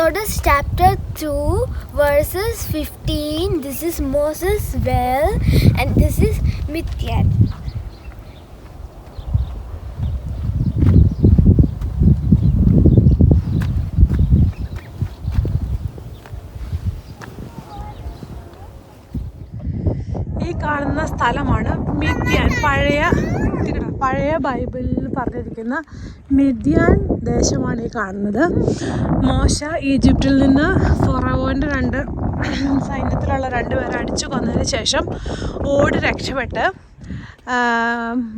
Exodus chapter 2, verses 15. This is Moses' well, and this is Midian. ഈ കാണുന്ന സ്ഥലമാണ് Midian പഴയ പഴയ ബൈബിളിൽ പറഞ്ഞിരിക്കുന്ന മിദ്യാൻ ദേശമാണ് ഈ കാണുന്നത്. മോശ ഈജിപ്തിൽ നിന്ന് ഫൊറവോന്റെ രണ്ട് സൈന്യത്തിലുള്ള രണ്ടുപേരെ അടിച്ചു കൊന്നതിന് ശേഷം ഓടി രക്ഷപ്പെട്ട്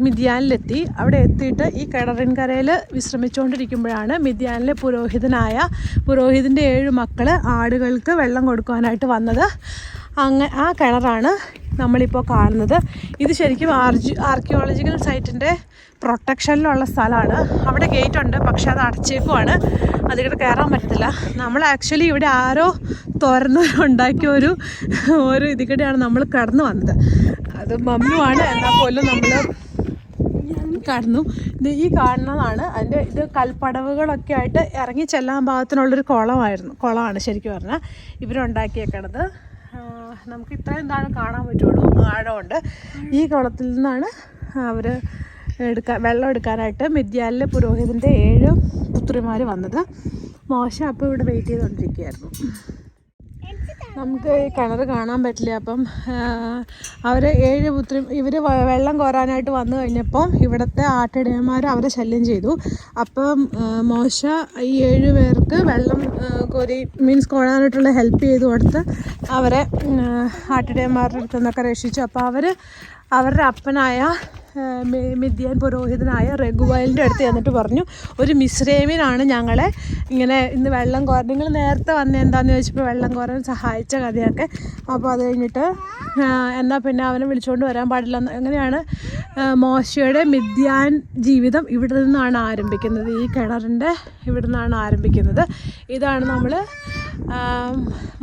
മിദ്യാനിലെത്തി അവിടെ എത്തിയിട്ട് ഈ കിണറിൻകരയിൽ വിശ്രമിച്ചുകൊണ്ടിരിക്കുമ്പോഴാണ് മിദ്യാനിലെ പുരോഹിതനായ പുരോഹിതന്റെ ഏഴ് മക്കൾ ആടുകൾക്ക് വെള്ളം കൊടുക്കുവാനായിട്ട് വന്നത്. അങ്ങ ആ കിണറാണ് നമ്മളിപ്പോൾ കാണുന്നത്. ഇത് ശരിക്കും ആർജി ആർക്കിയോളജിക്കൽ സൈറ്റിന്റെ പ്രൊട്ടക്ഷനിലുള്ള സ്ഥലമാണ്. അവിടെ ഗേറ്റ് ഉണ്ട് പക്ഷെ അത് അടച്ചേക്കുവാണ്. അതിവിടെ കയറാൻ പറ്റത്തില്ല. നമ്മൾ ആക്ച്വലി ഇവിടെ ആരോ തുറന്ന് ഉണ്ടാക്കിയ ഒരു ഒരു ഇതിക്കടെയാണ് നമ്മൾ കടന്നു വന്നത്. അത് മമ്മുവാണ്. എന്നാൽ പോലും നമ്മൾ കടന്നു. ഇത് ഈ കാണുന്നതാണ്. അതിന്റെ ഇത് കൽപ്പടവുകളൊക്കെ ആയിട്ട് ഇറങ്ങി ചെല്ലാൻ ഭാഗത്തിനുള്ളൊരു കുളമായിരുന്നു. കുളമാണ് ശരിക്കും പറഞ്ഞാൽ ഇവരുണ്ടാക്കിയേക്കണത്. നമുക്ക് ഇത്രയും താഴെ കാണാൻ പറ്റുള്ളൂ. ആഴമുണ്ട്. ഈ കുളത്തിൽ നിന്നാണ് അവർ എടുക്കാൻ വെള്ളം എടുക്കാനായിട്ട് മിദ്യാലിലെ പുരോഹിതന്റെ ഏഴ് പുത്രിമാർ വന്നത്. മോശം അപ്പോൾ ഇവിടെ വെയിറ്റ് ചെയ്തുകൊണ്ടിരിക്കുകയായിരുന്നു നമുക്ക് കിണർ കാണാൻ പറ്റില്ല. അപ്പം അവർ ഏഴ് പുത്രി ഇവർ വെള്ളം കോരാനായിട്ട് വന്നു കഴിഞ്ഞപ്പം ഇവിടുത്തെ ആട്ടിടയന്മാർ അവരെ ശല്യം ചെയ്തു. അപ്പം മോശ ഈ ഏഴ് പേർക്ക് വെള്ളം കോരി മീൻസ് കോരാനായിട്ടുള്ള ഹെൽപ്പ് ചെയ്തു കൊടുത്ത് അവരെ ആട്ടിടയന്മാരുടെ അടുത്തു നിന്നൊക്കെ രക്ഷിച്ചു. അപ്പോൾ അവർ അവരുടെ അപ്പനായ മിദ്യാൻ പുരോഹിതനായ രഘുവയലിന്റെ അടുത്ത് ചെന്നിട്ട് പറഞ്ഞു ഒരു മിശ്രേമിനാണ് ഞങ്ങളെ ഇങ്ങനെ ഇന്ന് വെള്ളം കോരാൻ നിങ്ങൾ നേരത്തെ വന്ന എന്താണെന്ന് ചോദിച്ചപ്പോൾ വെള്ളം കോരാൻ സഹായിച്ച കഥയൊക്കെ. അപ്പോൾ അത് കഴിഞ്ഞിട്ട് എന്നാൽ പിന്നെ അവനെ വിളിച്ചുകൊണ്ട് വരാൻ പാടില്ല. അങ്ങനെയാണ് മോശയുടെ മിഥ്യാൻ ജീവിതം ഇവിടെ നിന്നാണ് ആരംഭിക്കുന്നത്. ഈ കിണറിന്റെ ഇവിടെ നിന്നാണ് ആരംഭിക്കുന്നത്. ഇതാണ് നമ്മൾ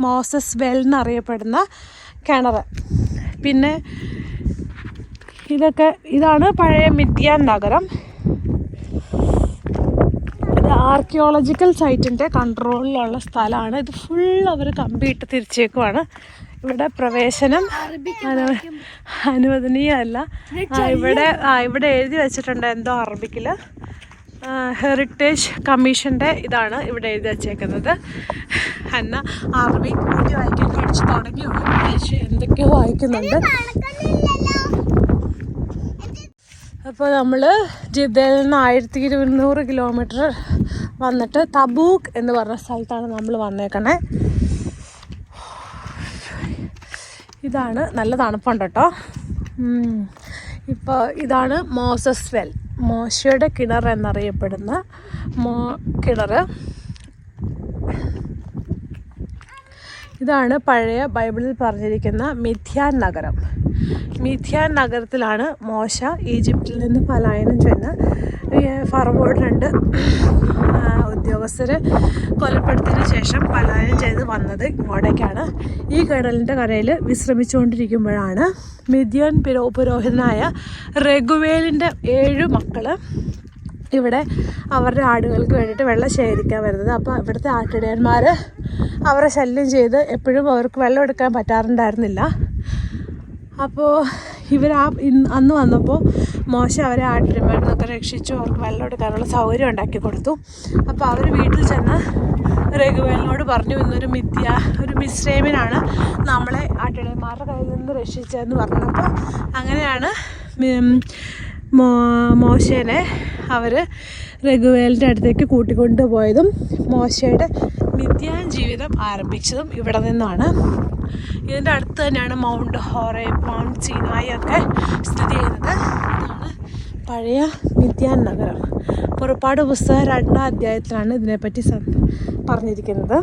മോസസ് വെൽ എന്നറിയപ്പെടുന്ന കിണർ പിന്നെ ഇതൊക്കെ ഇതാണ് പഴയ മിദ്യാൻ നഗരം. ഇത് ആർക്കിയോളജിക്കൽ സൈറ്റിന്റെ കൺട്രോളിലുള്ള സ്ഥലമാണ്. ഇത് ഫുൾ അവർ കമ്പിയിട്ട് തിരിച്ചേക്കുവാണ്. ഇവിടെ പ്രവേശനം അനു അനുവദനീയമല്ല. ഇവിടെ ഇവിടെ എഴുതി വെച്ചിട്ടുണ്ട് എന്തോ അറബിക്കിൽ ഹെറിറ്റേജ് കമ്മീഷന്റെ ഇതാണ് ഇവിടെ എഴുതി വച്ചേക്കുന്നത്. അന്ന അറബി കൂടി വായിക്കാൻ കുറച്ച് പക്ഷേ എന്തൊക്കെയോ വായിക്കുന്നുണ്ട്. അപ്പോൾ നമ്മൾ ജിദ്ദയിൽ നിന്ന് ആയിരത്തി ഇരുന്നൂറ് കിലോമീറ്റർ വന്നിട്ട് തബൂക്ക് എന്ന് പറഞ്ഞ സ്ഥലത്താണ് നമ്മൾ വന്നേക്കണേ. ഇതാണ് നല്ല തണുപ്പുണ്ട് കേട്ടോ. ഇപ്പോൾ ഇതാണ് മോസസ് വെൽ. മോശയുടെ കിണർ എന്നറിയപ്പെടുന്ന മോ കിണർ. ഇതാണ് പഴയ ബൈബിളിൽ പറഞ്ഞിരിക്കുന്ന മിഥ്യാൻ നഗരം. മിഥ്യാൻ നഗരത്തിലാണ് മോശ ഈജിപ്തിൽ നിന്ന് പലായനം ചെന്ന് ഫറവോട് രണ്ട് ഉദ്യോഗസ്ഥരെ കൊലപ്പെടുത്തിയതിനു ശേഷം പലായനം ചെയ്ത് വന്നത് ഇങ്ങോട്ടേക്കാണ്. ഈ കടലിന്റെ കരയിൽ വിശ്രമിച്ചുകൊണ്ടിരിക്കുമ്പോഴാണ് മിഥ്യാൻ പുരോ പുരോഹിതനായ രഘുവേലിന്റെ ഏഴ് മക്കൾ ഇവിടെ അവരുടെ ആടുകൾക്ക് വേണ്ടിയിട്ട് വെള്ളം ശേഖരിക്കാൻ വരുന്നത്. അപ്പോൾ ഇവിടുത്തെ ആട്ടിടയന്മാർ അവരെ ശല്യം ചെയ്ത് എപ്പോഴും അവർക്ക് വെള്ളം എടുക്കാൻ പറ്റാറുണ്ടായിരുന്നില്ല. അപ്പോൾ ഇവർ ആ അന്ന് വന്നപ്പോൾ മോശം അവരെ ആട്ടിടയന്മാരിൽ നിന്നൊക്കെ രക്ഷിച്ചു. അവർക്ക് വെള്ളം എടുക്കാനുള്ള സൗകര്യം ഉണ്ടാക്കി കൊടുത്തു. അപ്പോൾ അവർ വീട്ടിൽ ചെന്ന് രഘുവേലിനോട് പറഞ്ഞു ഇന്നൊരു മിഥ്യ ഒരു മിശ്രേമിനാണ് നമ്മളെ ആട്ടിടയന്മാരുടെ കയ്യിൽ നിന്ന് രക്ഷിച്ചതെന്ന് പറഞ്ഞപ്പോൾ അങ്ങനെയാണ് മോശേനെ അവർ രഘുവേലിന്റെ അടുത്തേക്ക് കൂട്ടിക്കൊണ്ടുപോയതും മോശയുടെ മിഥ്യാൻ ജീവിതം ആരംഭിച്ചതും ഇവിടെ നിന്നാണ്. ഇതിന്റെ അടുത്ത് തന്നെയാണ് മൗണ്ട് ഹോറെ മൗണ്ട് സീനായി ഒക്കെ സ്ഥിതി ചെയ്യുന്നത്. ഇതാണ് പഴയ മിഥ്യാൻ നഗരം. പുറപ്പാട് പുസ്തകം രണ്ടാം അധ്യായത്തിലാണ് ഇതിനെപ്പറ്റി പറഞ്ഞിരിക്കുന്നത്.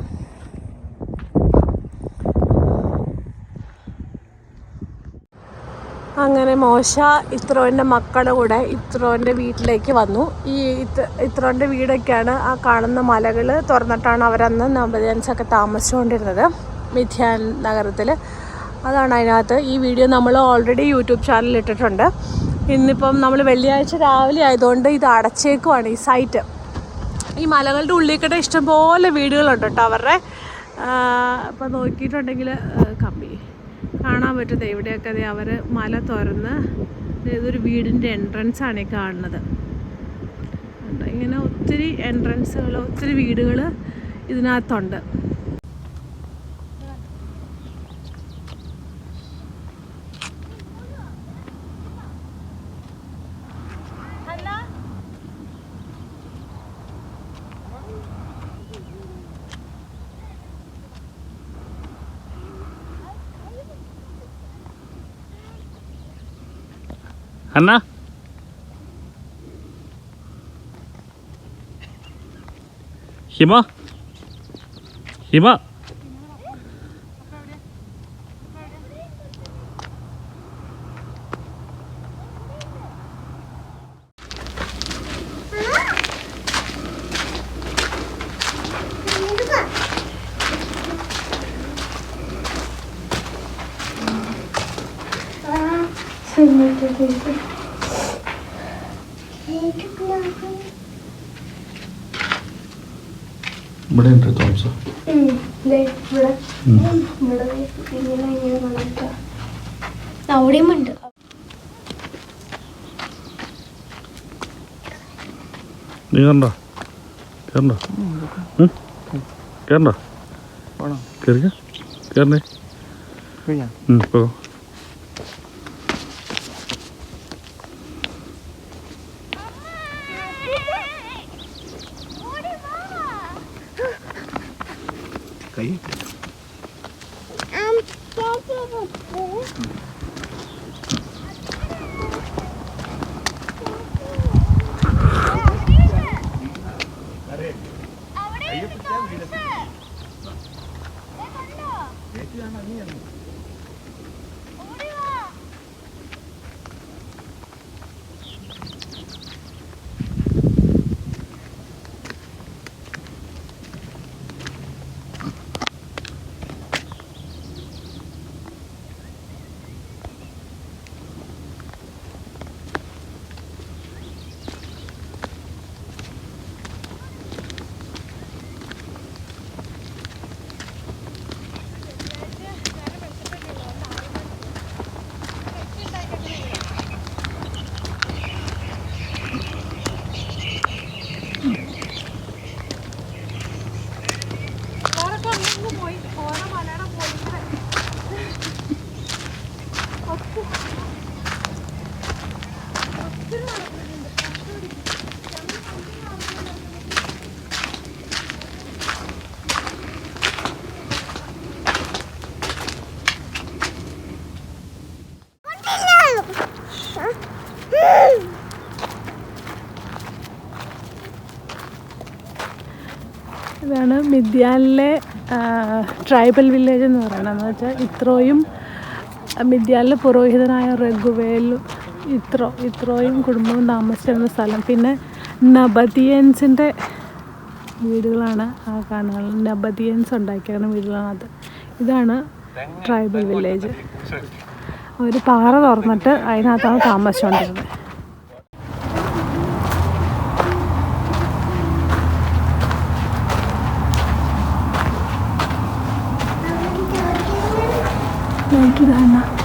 അങ്ങനെ മോശ ഇത്രോന്റെ മക്കളുടെ കൂടെ ഇത്രോന്റെ വീട്ടിലേക്ക് വന്നു. ഈ ഇത്ര ഇത്രോന്റെ വീടൊക്കെയാണ് ആ കാണുന്ന മലകൾ തുറന്നിട്ടാണ് അവരന്ന് നമ്പതിയൻസൊക്കെ താമസിച്ചുകൊണ്ടിരുന്നത് മിഥ്യാൻ നഗരത്തിൽ അതാണ് അതിനകത്ത്. ഈ വീഡിയോ നമ്മൾ ഓൾറെഡി യൂട്യൂബ് ചാനലിൽ ഇട്ടിട്ടുണ്ട്. ഇന്നിപ്പം നമ്മൾ വെള്ളിയാഴ്ച രാവിലെ ആയതുകൊണ്ട് ഇത് അടച്ചേക്കുവാണ് ഈ സൈറ്റ് ഈ മലകളുടെ ഉള്ളിൽ ഇഷ്ടംപോലെ വീടുകളുണ്ട് കേട്ടോ അവരുടെ. ഇപ്പം നോക്കിയിട്ടുണ്ടെങ്കിൽ കമ്പി. കാണാൻ പറ്റുന്നത് ഇവിടെയൊക്കെ ദേ അവർ മല തുറന്ന് ഇതൊരു വീടിന്റെ എൻട്രൻസ് ആണ് ഈ കാണുന്നത്. ഇങ്ങനെ ഒത്തിരി എൻട്രൻസുകൾ ഒത്തിരി വീടുകൾ ഇതിനകത്തുണ്ട് അന്ന ഹിമ. ഹിമ. ഇവിടെ. ഉണ്ട് തോമസ് അവിടെയും ഉണ്ട്. നീ കണ്ടോ? കയറണ്ടോ കയറണ്ടോ കയറിക്ക Kayo? Um, that's a book. ഇതാണ് മിദ്യാനിലെ ട്രൈബൽ വില്ലേജ് എന്ന് പറയുന്നത്. എന്ന് വെച്ചാൽ ഇത്രയും മിദ്യാനിലെ പുരോഹിതനായ റഘുവേലും ഇത്ര ഇത്രയും കുടുംബവും താമസിച്ചിരുന്ന സ്ഥലം. പിന്നെ നബദിയൻസിന്റെ വീടുകളാണ് ആ കാണുന്നത്. നബദിയൻസ് ഉണ്ടാക്കിയാണ് വീടുകളാണ് അത്. ഇതാണ് ട്രൈബൽ വില്ലേജ് ഒരു പാറ തുറന്നിട്ട് അതിനകത്താണ് താമസിച്ചുകൊണ്ടിരുന്നത് 记得吗？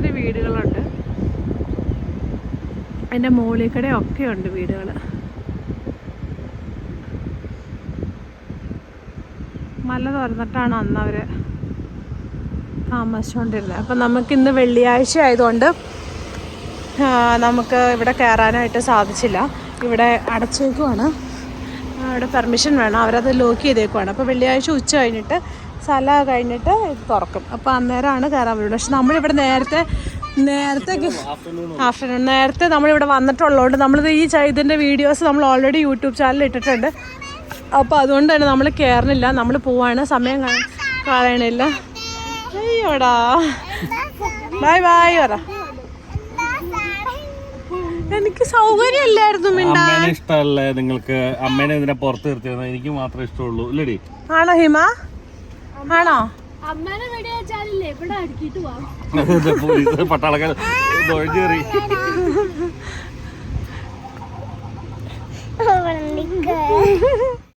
ഒത്തിരി വീടുകളുണ്ട്. എന്റെ മുകളിൽ കൂടെ ഉണ്ട് വീടുകൾ മല തുറന്നിട്ടാണ് അന്ന് അവർ താമസിച്ചുകൊണ്ടിരുന്നത് അപ്പം നമുക്കിന്ന് വെള്ളിയാഴ്ച ആയതുകൊണ്ട് നമുക്ക് ഇവിടെ കയറാനായിട്ട് സാധിച്ചില്ല. ഇവിടെ അടച്ചേക്കുവാണ്. അവിടെ പെർമിഷൻ വേണം. അവരത് ലോക്ക് ചെയ്തേക്കുവാണ്. അപ്പോൾ വെള്ളിയാഴ്ച ഉച്ച കഴിഞ്ഞിട്ട് സ്ഥല കഴിഞ്ഞിട്ട് ഇത് തുറക്കും. അപ്പോൾ അന്നേരമാണ് കയറാൻ പറ്റുള്ളൂ. പക്ഷെ നമ്മളിവിടെ നേരത്തെ നേരത്തെ ആഫ്റ്റർനൂൺ. നേരത്തെ നമ്മളിവിടെ വന്നിട്ടുള്ളതുകൊണ്ട് നമ്മളിത് ഈ ഇതിന്റെ വീഡിയോസ് നമ്മൾ ഓൾറെഡി യൂട്യൂബ് ചാനലിൽ ഇട്ടിട്ടുണ്ട്. അപ്പോൾ അതുകൊണ്ട് തന്നെ നമ്മൾ കയറുന്നില്ല നമ്മൾ പോവാണ്. സമയം കളയണില്ല. അയ്യോടാ. ബൈ ബൈ പറ. എനിക്ക് സൗകര്യമില്ലായിരുന്നു മിണ്ടാ അമ്മേനെ ഇഷ്ടമല്ലേ നിങ്ങൾക്ക്? അമ്മേനെ ഇതിനെ പുറത്ത് നിർത്തിയത്. എനിക്ക് മാത്രമേ ഇഷ്ടമുള്ളൂ. ഇല്ലടി. ആണോ ഹിമ? ആണോ? അമ്മേനെ വെടി വെച്ചാലില്ലേ ഇവിടെ അടുക്കിട്ട് പോവാം പോലീസ് പട്ടാളക്കാർ ഒഴിഞ്ഞേറി